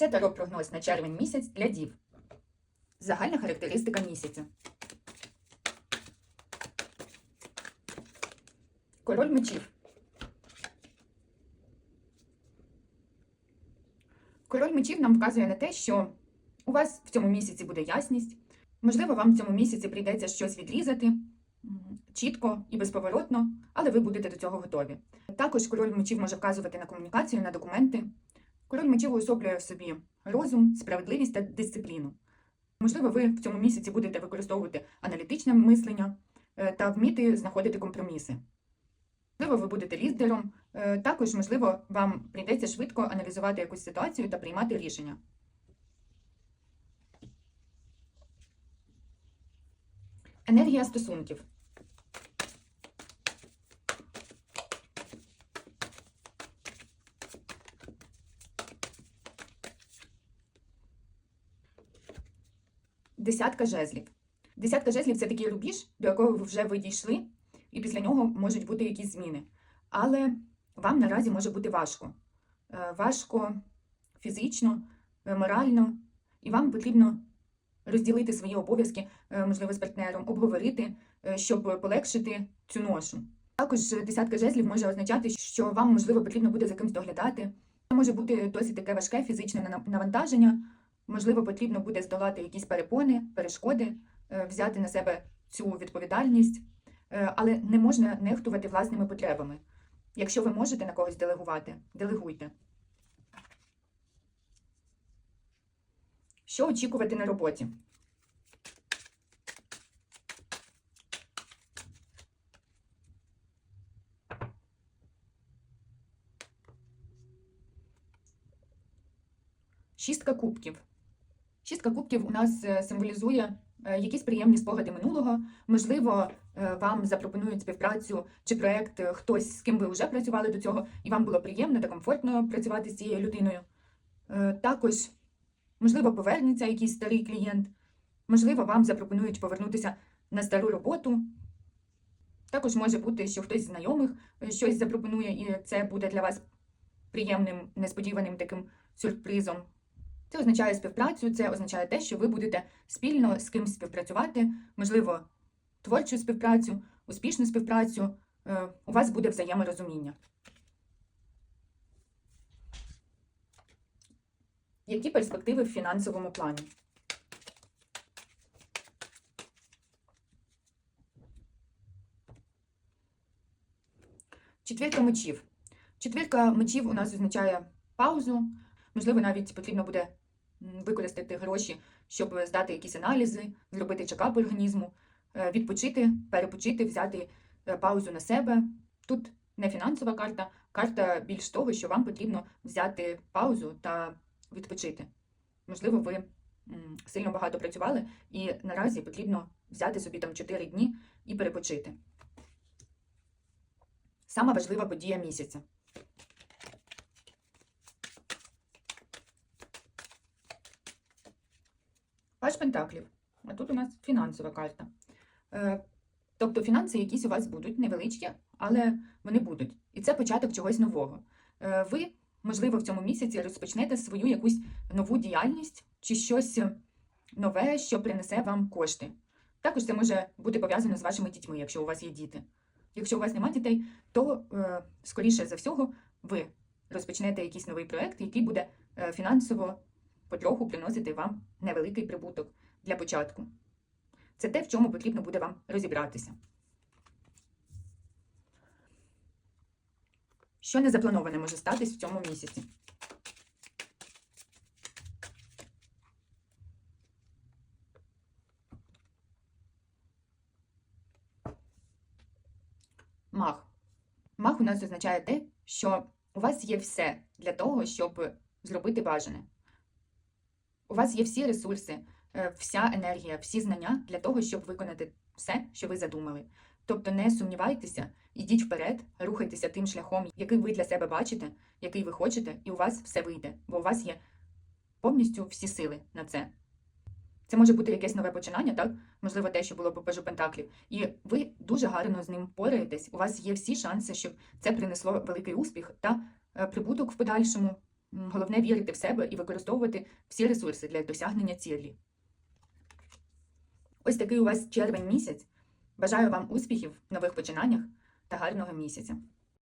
Це таро прогноз на червень місяць для дів. Загальна характеристика місяця. Король мечів. Король мечів нам вказує на те, що у вас в цьому місяці буде ясність. Можливо, вам в цьому місяці прийдеться щось відрізати чітко і безповоротно, але ви будете до цього готові. Також король мечів може вказувати на комунікацію, на документи. Король мечів уособлює в собі розум, справедливість та дисципліну. Можливо, ви в цьому місяці будете використовувати аналітичне мислення е, та вміти знаходити компроміси. Можливо, ви будете лідером. е, Також, можливо, вам прийдеться швидко аналізувати якусь ситуацію та приймати рішення. Енергія стосунків. Десятка жезлів. Десятка жезлів це такий рубіж, до якого ви вже ви дійшли, і після нього можуть бути якісь зміни. Але вам наразі може бути важко. Е, Важко фізично, е, морально, і вам потрібно розділити свої обов'язки, е, можливо, з партнером, обговорити, щоб полегшити цю ношу. Також десятка жезлів може означати, що вам, можливо, потрібно буде за кимось доглядати. Це може бути досить таке важке фізичне навантаження. Можливо, потрібно буде здолати якісь перепони, перешкоди, е, взяти на себе цю відповідальність, Е, але не можна нехтувати власними потребами. Якщо ви можете на когось делегувати, делегуйте. Що очікувати на роботі? Шістка кубків. Шістка кубків у нас е, символізує е, якісь приємні спогади минулого. Можливо, е, вам запропонують співпрацю чи проект хтось, з ким ви вже працювали до цього, і вам було приємно та комфортно працювати з цією людиною. Також, можливо, повернеться якийсь старий клієнт, можливо, вам запропонують повернутися на стару роботу. Також може бути, що хтось з знайомих щось запропонує, і це буде для вас приємним, несподіваним таким сюрпризом. Це означає співпрацю, це означає те, що ви будете спільно з кимось співпрацювати, можливо, творчу співпрацю, успішну співпрацю. Е, У вас буде взаєморозуміння. Які перспективи в фінансовому плані? Четвірка мечів. Четвірка мечів у нас означає паузу. Можливо, навіть потрібно буде використати гроші, щоб здати якісь аналізи, зробити чекап організму, е, відпочити, перепочити, взяти е, паузу на себе. Тут не фінансова карта, карта більш того, що вам потрібно взяти паузу та відпочити. Можливо, ви сильно багато працювали, і наразі потрібно взяти собі там 4 дні і перепочити. Сама важлива подія місяця. Паж Пентаклів. А тут у нас фінансова карта. Е, Тобто фінанси якісь у вас будуть невеличкі, але вони будуть. І це початок чогось нового. Е, Ви, можливо, в цьому місяці розпочнете свою якусь нову діяльність чи щось нове, що принесе вам кошти. Також це може бути пов'язано з вашими дітьми, якщо у вас є діти. Якщо у вас немає дітей, то е, скоріше за всього ви розпочнете якийсь новий проект, який буде фінансово потроху приносити вам невеликий прибуток для початку. Це те, в чому потрібно буде вам розібратися. Що незаплановане може статись в цьому місяці? Мах. Мах у нас означає те, що у вас є все для того, щоб зробити бажане. У вас є всі ресурси, е, вся енергія, всі знання для того, щоб виконати все, що ви задумали. Тобто не сумнівайтеся, ідіть вперед, рухайтеся тим шляхом, який ви для себе бачите, який ви хочете, і у вас все вийде, бо у вас є повністю всі сили на це. Це може бути якесь нове починання, так? Можливо, те, що було по пажу Пентаклів. І ви дуже гарно з ним пораєтесь. У вас є всі шанси, щоб це принесло великий успіх та е, прибуток в подальшому. Головне вірити в себе і використовувати всі ресурси для досягнення цілі. Ось такий у вас червень місяць. Бажаю вам успіхів, нових починаннях та гарного місяця.